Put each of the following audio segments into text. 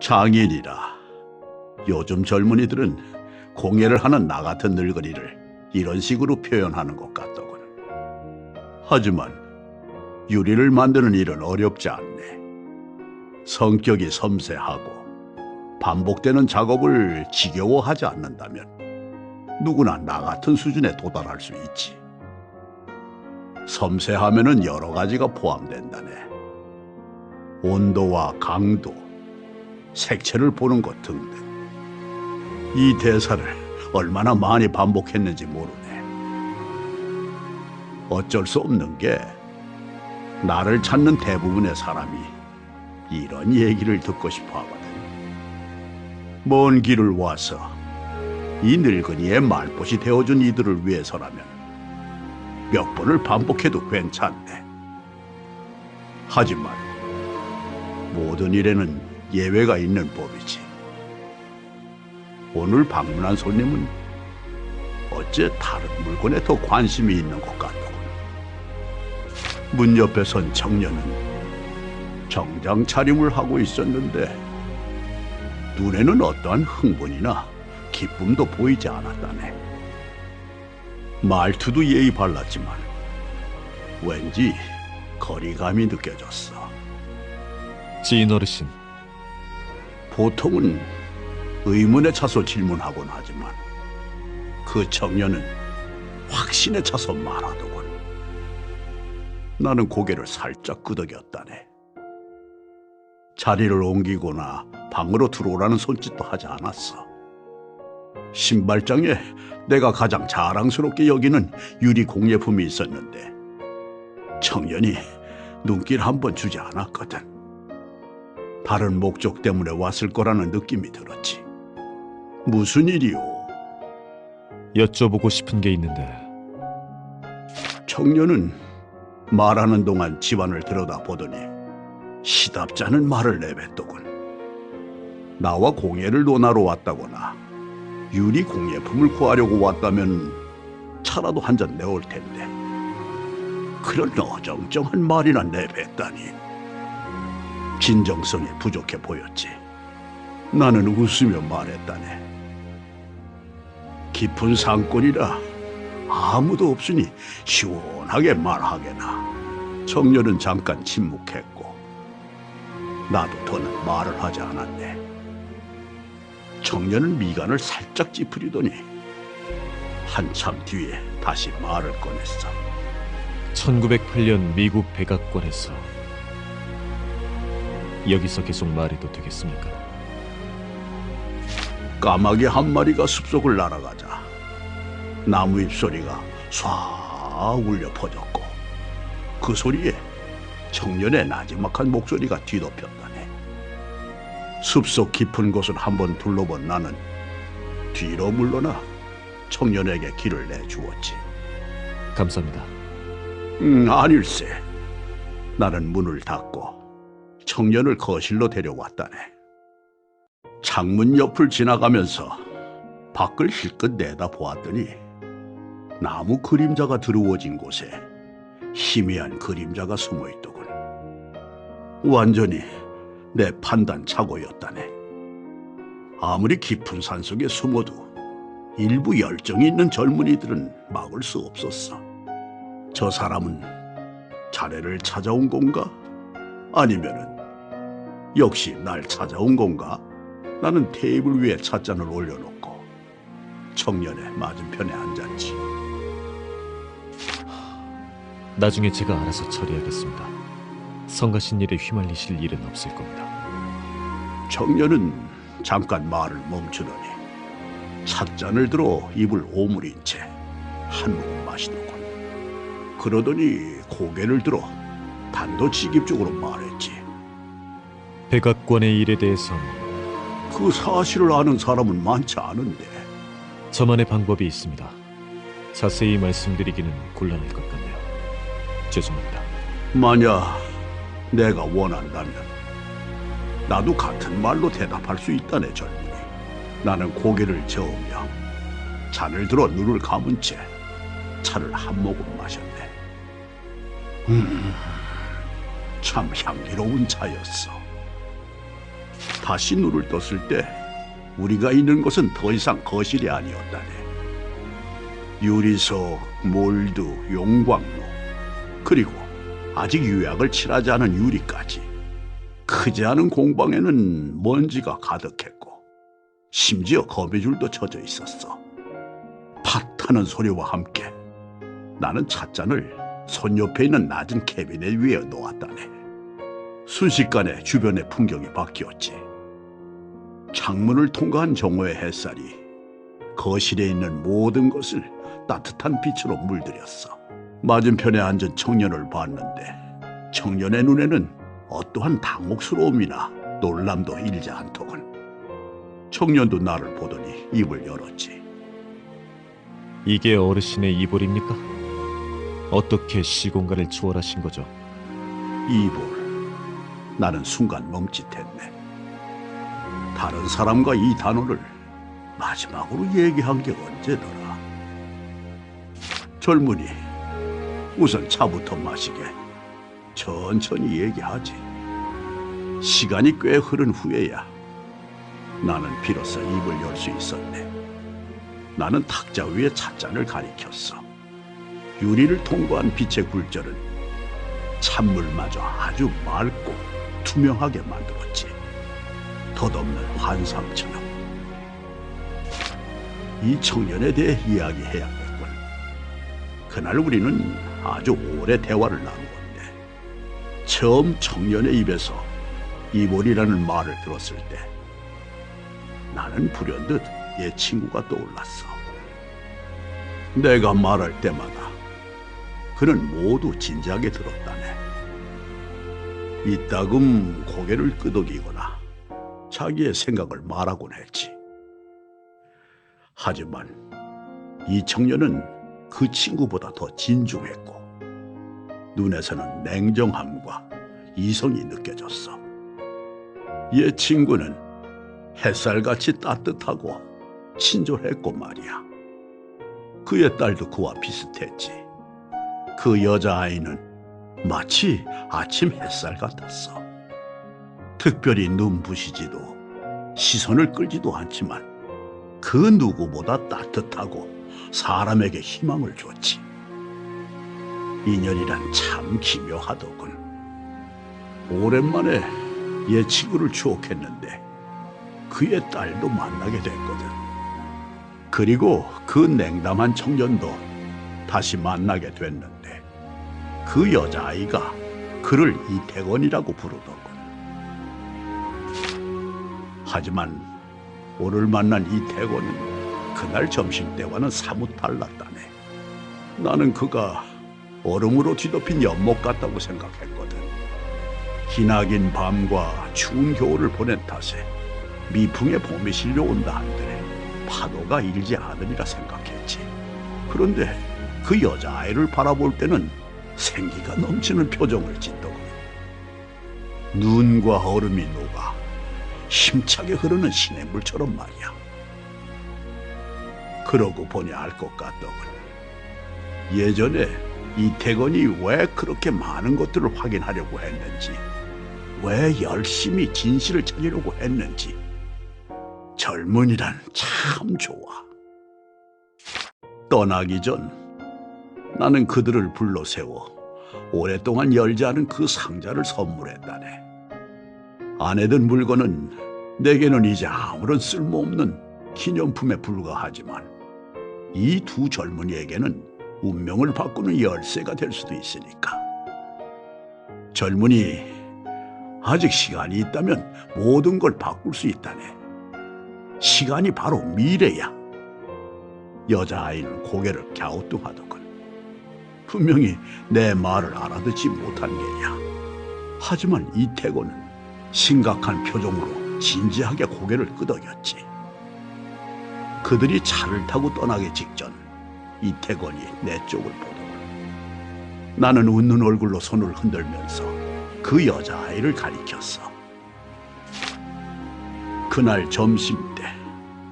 장인이라. 요즘 젊은이들은 공예를 하는 나 같은 늙은이를 이런 식으로 표현하는 것 같더군. 하지만 유리를 만드는 일은 어렵지 않네. 성격이 섬세하고 반복되는 작업을 지겨워하지 않는다면 누구나 나 같은 수준에 도달할 수 있지. 섬세하면은 여러 가지가 포함된다네. 온도와 강도, 색채를 보는 것 등등. 이 대사를 얼마나 많이 반복했는지 모르네. 어쩔 수 없는 게 나를 찾는 대부분의 사람이 이런 얘기를 듣고 싶어 하거든. 먼 길을 와서 이 늙은이의 말벗이 되어준 이들을 위해서라면 몇 번을 반복해도 괜찮네. 하지만 모든 일에는 예외가 있는 법이지. 오늘 방문한 손님은 어째 다른 물건에 더 관심이 있는 것 같더군. 문 옆에 선 청년은 정장 차림을 하고 있었는데 눈에는 어떠한 흥분이나 기쁨도 보이지 않았다네. 말투도 예의 발랐지만 왠지 거리감이 느껴졌어. 지인 어르신, 보통은 의문에 차서 질문하곤 하지만 그 청년은 확신에 차서 말하더군. 나는 고개를 살짝 끄덕였다네. 자리를 옮기거나 방으로 들어오라는 손짓도 하지 않았어. 신발장에 내가 가장 자랑스럽게 여기는 유리 공예품이 있었는데 청년이 눈길 한 번 주지 않았거든. 다른 목적 때문에 왔을 거라는 느낌이 들었지. 무슨 일이오? 여쭤보고 싶은 게 있는데 청년은 말하는 동안 집안을 들여다보더니 시답잖은 말을 내뱉더군. 나와 공예를 논하러 왔다거나 유리 공예품을 구하려고 왔다면 차라도 한 잔 내올 텐데 그런 어정쩡한 말이나 내뱉다니 진정성이 부족해 보였지. 나는 웃으며 말했다네. 깊은 산골이라 아무도 없으니 시원하게 말하게나. 청년은 잠깐 침묵했고 나도 더는 말을 하지 않았네. 청년은 미간을 살짝 찌푸리더니 한참 뒤에 다시 말을 꺼냈어. 1908년 미국 백악관에서 여기서 계속 말해도 되겠습니까? 까마귀 한 마리가 숲속을 날아가자 나무 잎 소리가 쏴 울려 퍼졌고 그 소리에 청년의 나지막한 목소리가 뒤덮였다네. 숲속 깊은 곳을 한번 둘러본 나는 뒤로 물러나 청년에게 길을 내주었지. 감사합니다. 음, 아닐세. 나는 문을 닫고 청년을 거실로 데려왔다네. 창문 옆을 지나가면서 밖을 힐끗 내다보았더니 나무 그림자가 드루워진 곳에 희미한 그림자가 숨어 있더군. 완전히 내 판단 착오였다네. 아무리 깊은 산속에 숨어도 일부 열정이 있는 젊은이들은 막을 수 없었어. 저 사람은 자네를 찾아온 건가? 아니면은 역시 날 찾아온 건가? 나는 테이블 위에 찻잔을 올려놓고 청년의 맞은편에 앉았지. 나중에 제가 알아서 처리하겠습니다. 성가신 일에 휘말리실 일은 없을 겁니다. 청년은 잠깐 말을 멈추더니 찻잔을 들어 입을 오므린 채 한 모금 마시더군. 그러더니 고개를 들어 단도직입적으로 말했지. 백악관의 일에 대해선 그 사실을 아는 사람은 많지 않은데 저만의 방법이 있습니다. 자세히 말씀드리기는 곤란할 것 같네요. 죄송합니다. 만약 내가 원한다면 나도 같은 말로 대답할 수 있다네 젊은이 나는 고개를 저으며 잔을 들어 눈을 감은 채 차를 한 모금 마셨네 음, 참 향기로운 차였어 다시 눈을 떴을 때 우리가 있는 곳은 더 이상 거실이 아니었다네. 유리석, 몰두, 용광로, 그리고 아직 유약을 칠하지 않은 유리까지 크지 않은 공방에는 먼지가 가득했고 심지어 거미줄도 쳐져 있었어. 팥하는 소리와 함께 나는 찻잔을 손 옆에 있는 낮은 캐비넷 위에 놓았다네. 순식간에 주변의 풍경이 바뀌었지. 창문을 통과한 정오의 햇살이 거실에 있는 모든 것을 따뜻한 빛으로 물들였어. 맞은편에 앉은 청년을 봤는데 청년의 눈에는 어떠한 당혹스러움이나 놀람도 일지 않더군. 청년도 나를 보더니 입을 열었지. 이게 어르신의 이볼입니까? 어떻게 시공간을 초월하신 거죠? 이볼. 나는 순간 멈칫했네. 다른 사람과 이 단어를 마지막으로 얘기한 게 언제더라? 젊은이, 우선 차부터 마시게. 천천히 얘기하지. 시간이 꽤 흐른 후에야 나는 비로소 입을 열 수 있었네. 나는 탁자 위에 찻잔을 가리켰어. 유리를 통과한 빛의 굴절은 찬물마저 아주 맑고 투명하게 만들었지. 덧없는 환상처럼. 이 청년에 대해 이야기해야겠군. 그날 우리는 아주 오래 대화를 나누었네. 처음 청년의 입에서 이몰이라는 말을 들었을 때 나는 불현듯 옛 친구가 떠올랐어. 내가 말할 때마다 그는 모두 진지하게 들었다네. 이따금 고개를 끄덕이거나 자기의 생각을 말하곤 했지. 하지만 이 청년은 그 친구보다 더 진중했고 눈에서는 냉정함과 이성이 느껴졌어. 옛 친구는 햇살같이 따뜻하고 친절했고 말이야. 그의 딸도 그와 비슷했지. 그 여자아이는 마치 아침 햇살 같았어. 특별히 눈부시지도 시선을 끌지도 않지만 그 누구보다 따뜻하고 사람에게 희망을 줬지. 인연이란 참 기묘하더군. 오랜만에 옛 친구를 추억했는데 그의 딸도 만나게 됐거든. 그리고 그 냉담한 청년도 다시 만나게 됐는데 그 여자아이가 그를 이태건이라고 부르더군. 하지만 오늘 만난 이태건은 그날 점심때와는 사뭇 달랐다네. 나는 그가 얼음으로 뒤덮인 연못 같다고 생각했거든. 기나긴 밤과 추운 겨울을 보낸 탓에 미풍의 봄이 실려온다 한들 파도가 일지 않으리라 생각했지. 그런데 그 여자아이를 바라볼 때는 생기가 넘치는 표정을 짓더군. 눈과 얼음이 녹아 힘차게 흐르는 시냇물처럼 말이야. 그러고 보니 알 것 같더군. 예전에 이태건이 왜 그렇게 많은 것들을 확인하려고 했는지, 왜 열심히 진실을 찾으려고 했는지, 젊은이란 참 좋아. 떠나기 전 나는 그들을 불러 세워 오랫동안 열지 않은 그 상자를 선물했다네. 안에 든 물건은 내게는 이제 아무런 쓸모없는 기념품에 불과하지만 이 두 젊은이에게는 운명을 바꾸는 열쇠가 될 수도 있으니까. 젊은이, 아직 시간이 있다면 모든 걸 바꿀 수 있다네. 시간이 바로 미래야. 여자아이는 고개를 갸우뚱하더군. 분명히 내 말을 알아듣지 못한 게야. 하지만 이태곤은 심각한 표정으로 진지하게 고개를 끄덕였지. 그들이 차를 타고 떠나기 직전 이태곤이 내 쪽을 보더군. 나는 웃는 얼굴로 손을 흔들면서 그 여자아이를 가리켰어. 그날 점심 때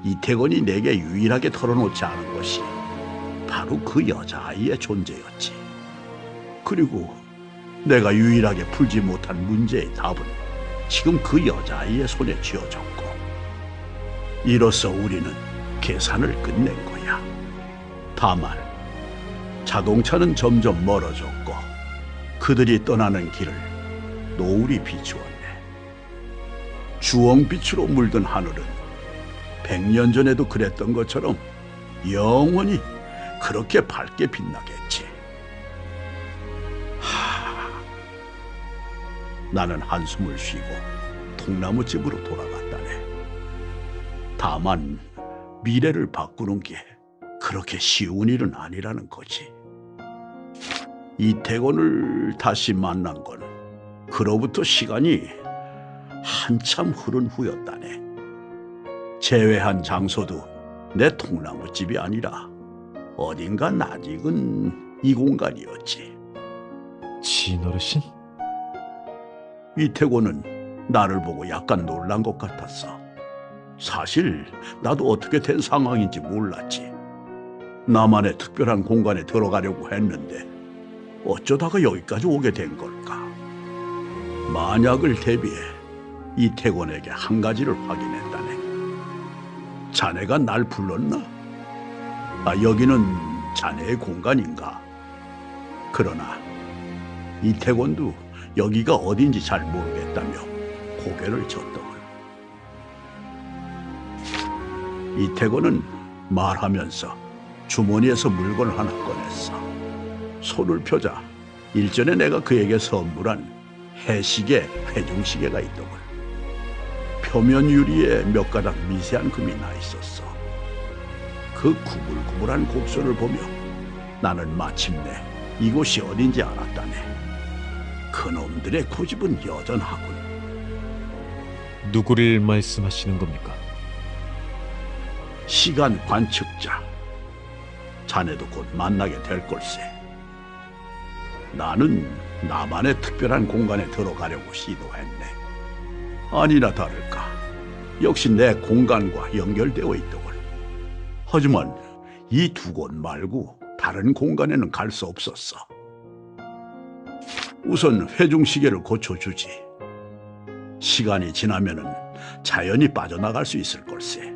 이태곤이 내게 유일하게 털어놓지 않은 것이 바로 그 여자아이의 존재였지. 그리고 내가 유일하게 풀지 못한 문제의 답은 지금 그 여자아이의 손에 쥐어졌고 이로써 우리는 계산을 끝낸 거야. 다만 자동차는 점점 멀어졌고 그들이 떠나는 길을 노을이 비추었네. 주홍빛으로 물든 하늘은 백년 전에도 그랬던 것처럼 영원히 그렇게 밝게 빛나겠지. 나는 한숨을 쉬고 통나무집으로 돌아갔다네. 다만 미래를 바꾸는 게 그렇게 쉬운 일은 아니라는 거지. 이태곤을 다시 만난 건 그로부터 시간이 한참 흐른 후였다네. 제외한 장소도 내 통나무집이 아니라 어딘가 낯익은 이 공간이었지. 지인 어르신? 이태곤은 나를 보고 약간 놀란 것 같았어. 사실 나도 어떻게 된 상황인지 몰랐지. 나만의 특별한 공간에 들어가려고 했는데 어쩌다가 여기까지 오게 된 걸까? 만약을 대비해 이태곤에게 한 가지를 확인했다네. 자네가 날 불렀나? 아, 여기는 자네의 공간인가? 그러나 이태곤도 여기가 어딘지 잘 모르겠다며 고개를 젓더군. 이태곤은 말하면서 주머니에서 물건을 하나 꺼냈어. 손을 펴자 일전에 내가 그에게 선물한 해시계 회중시계가 있더군. 표면 유리에 몇 가닥 미세한 금이 나 있었어. 그 구불구불한 곡선을 보며 나는 마침내 이곳이 어딘지 알았다네. 그놈들의 고집은 여전하군. 누구를 말씀하시는 겁니까? 시간 관측자. 자네도 곧 만나게 될 걸세. 나는 나만의 특별한 공간에 들어가려고 시도했네. 아니나 다를까. 역시 내 공간과 연결되어 있더군. 하지만 이 두 곳 말고 다른 공간에는 갈 수 없었어. 우선 회중시계를 고쳐주지. 시간이 지나면은 자연히 빠져나갈 수 있을 걸세.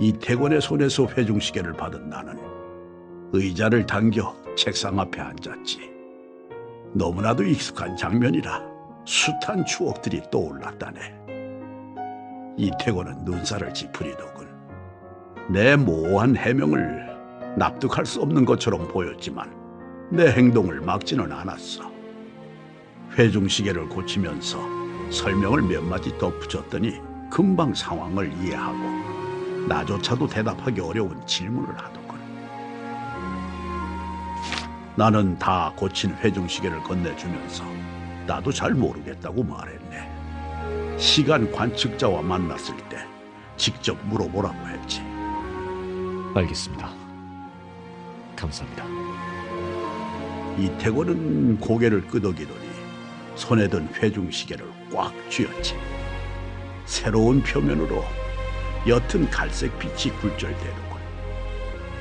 이태곤의 손에서 회중시계를 받은 나는 의자를 당겨 책상 앞에 앉았지. 너무나도 익숙한 장면이라 숱한 추억들이 떠올랐다네. 이태곤은 눈살을 찌푸리더군. 내 모호한 해명을 납득할 수 없는 것처럼 보였지만 내 행동을 막지는 않았어. 회중시계를 고치면서 설명을 몇 마디 덧붙였더니 금방 상황을 이해하고 나조차도 대답하기 어려운 질문을 하더군. 나는 다 고친 회중시계를 건네주면서 나도 잘 모르겠다고 말했네. 시간 관측자와 만났을 때 직접 물어보라고 했지. 알겠습니다. 감사합니다. 이태곤은 고개를 끄덕이더니 손에 든 회중시계를 꽉 쥐었지. 새로운 표면으로 옅은 갈색 빛이 굴절되더군.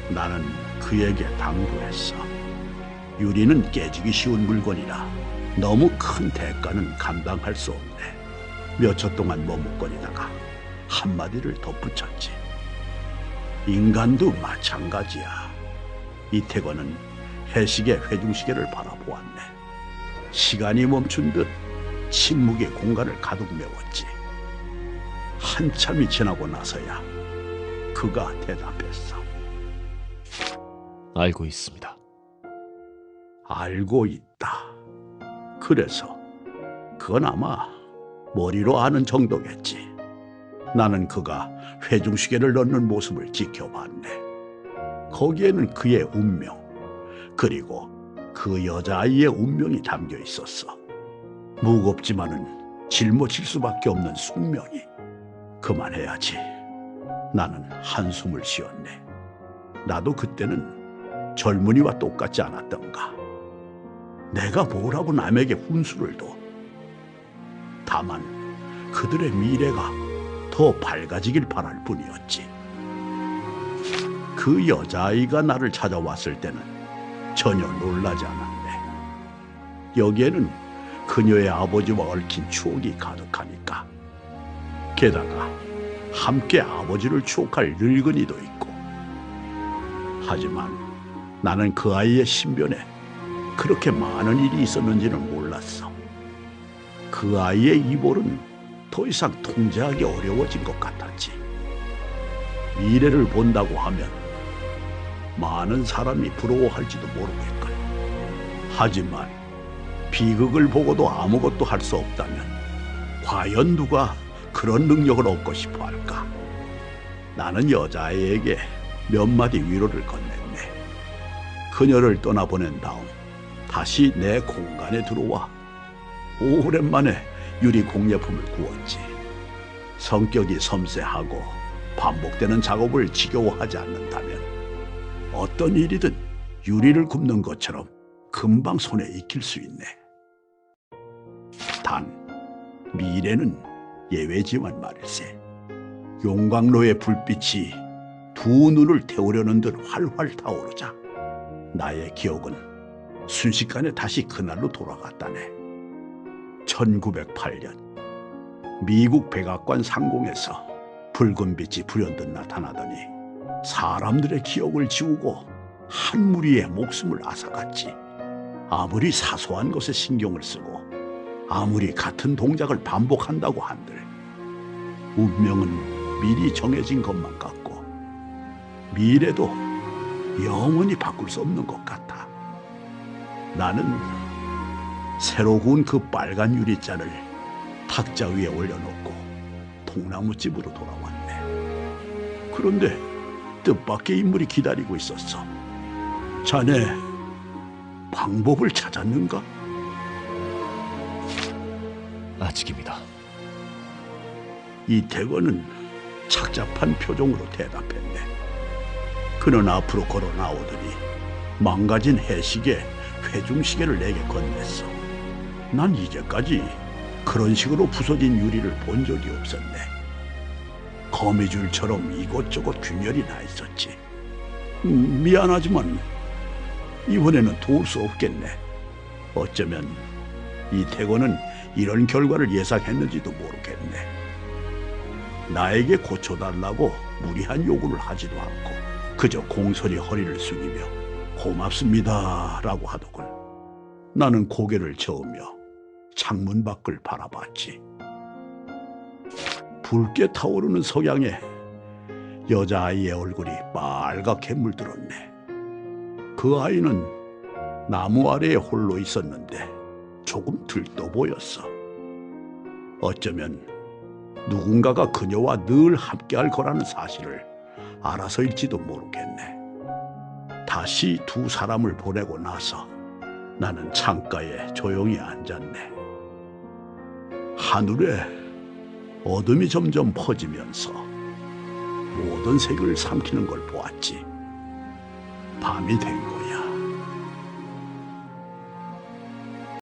나는 그에게 당부했어. 유리는 깨지기 쉬운 물건이라 너무 큰 대가는 감당할 수 없네. 몇 초 동안 머뭇거리다가 한마디를 덧붙였지. 인간도 마찬가지야. 이태건은 해식의 회중시계를 바라보았네. 시간이 멈춘 듯 침묵의 공간을 가득 메웠지. 한참이 지나고 나서야 그가 대답했어. 알고 있습니다. 알고 있다. 그래서 그건 아마 머리로 아는 정도겠지. 나는 그가 회중시계를 넣는 모습을 지켜봤네. 거기에는 그의 운명, 그리고 그 여자아이의 운명이 담겨 있었어. 무겁지만은 짊어질 수밖에 없는 숙명이. 그만해야지. 나는 한숨을 쉬었네. 나도 그때는 젊은이와 똑같지 않았던가. 내가 뭐라고 남에게 훈수를 둬. 다만 그들의 미래가 더 밝아지길 바랄 뿐이었지. 그 여자아이가 나를 찾아왔을 때는 전혀 놀라지 않았네. 여기에는 그녀의 아버지와 얽힌 추억이 가득하니까. 게다가 함께 아버지를 추억할 늙은이도 있고. 하지만 나는 그 아이의 신변에 그렇게 많은 일이 있었는지는 몰랐어. 그 아이의 이볼은 더 이상 통제하기 어려워진 것 같았지. 미래를 본다고 하면 많은 사람이 부러워할지도 모르겠걸. 하지만 비극을 보고도 아무것도 할 수 없다면 과연 누가 그런 능력을 얻고 싶어 할까? 나는 여자아이에게 몇 마디 위로를 건넸네. 그녀를 떠나보낸 다음 다시 내 공간에 들어와 오랜만에 유리 공예품을 구웠지. 성격이 섬세하고 반복되는 작업을 지겨워하지 않는다면 어떤 일이든 유리를 굽는 것처럼 금방 손에 익힐 수 있네. 단 미래는 예외지만 말일세. 용광로의 불빛이 두 눈을 태우려는 듯 활활 타오르자 나의 기억은 순식간에 다시 그날로 돌아갔다네. 1908년 미국 백악관 상공에서 붉은 빛이 불현듯 나타나더니 사람들의 기억을 지우고 한 무리의 목숨을 앗아갔지. 아무리 사소한 것에 신경을 쓰고 아무리 같은 동작을 반복한다고 한들 운명은 미리 정해진 것만 같고 미래도 영원히 바꿀 수 없는 것 같아. 나는 새로 구운 그 빨간 유리잔을 탁자 위에 올려놓고 통나무집으로 돌아왔네. 그런데 뜻밖의 인물이 기다리고 있었어. 자네 방법을 찾았는가? 아직입니다. 이태건은 착잡한 표정으로 대답했네. 그는 앞으로 걸어 나오더니 망가진 해시계 회중시계를 내게 건넸어. 난 이제까지 그런 식으로 부서진 유리를 본 적이 없었네. 거미줄처럼 이곳저곳 균열이 나 있었지. 음, 미안하지만 이번에는 도울 수 없겠네. 어쩌면 이태건은 이런 결과를 예상했는지도 모르겠네. 나에게 고쳐달라고 무리한 요구를 하지도 않고 그저 공손히 허리를 숙이며 고맙습니다 라고 하더군. 나는 고개를 저으며 창문 밖을 바라봤지. 붉게 타오르는 석양에 여자아이의 얼굴이 빨갛게 물들었네. 그 아이는 나무 아래에 홀로 있었는데 조금 들떠 보였어. 어쩌면 누군가가 그녀와 늘 함께할 거라는 사실을 알아서일지도 모르겠네. 다시 두 사람을 보내고 나서 나는 창가에 조용히 앉았네. 하늘에 어둠이 점점 퍼지면서 모든 색을 삼키는 걸 보았지. 밤이 된 것.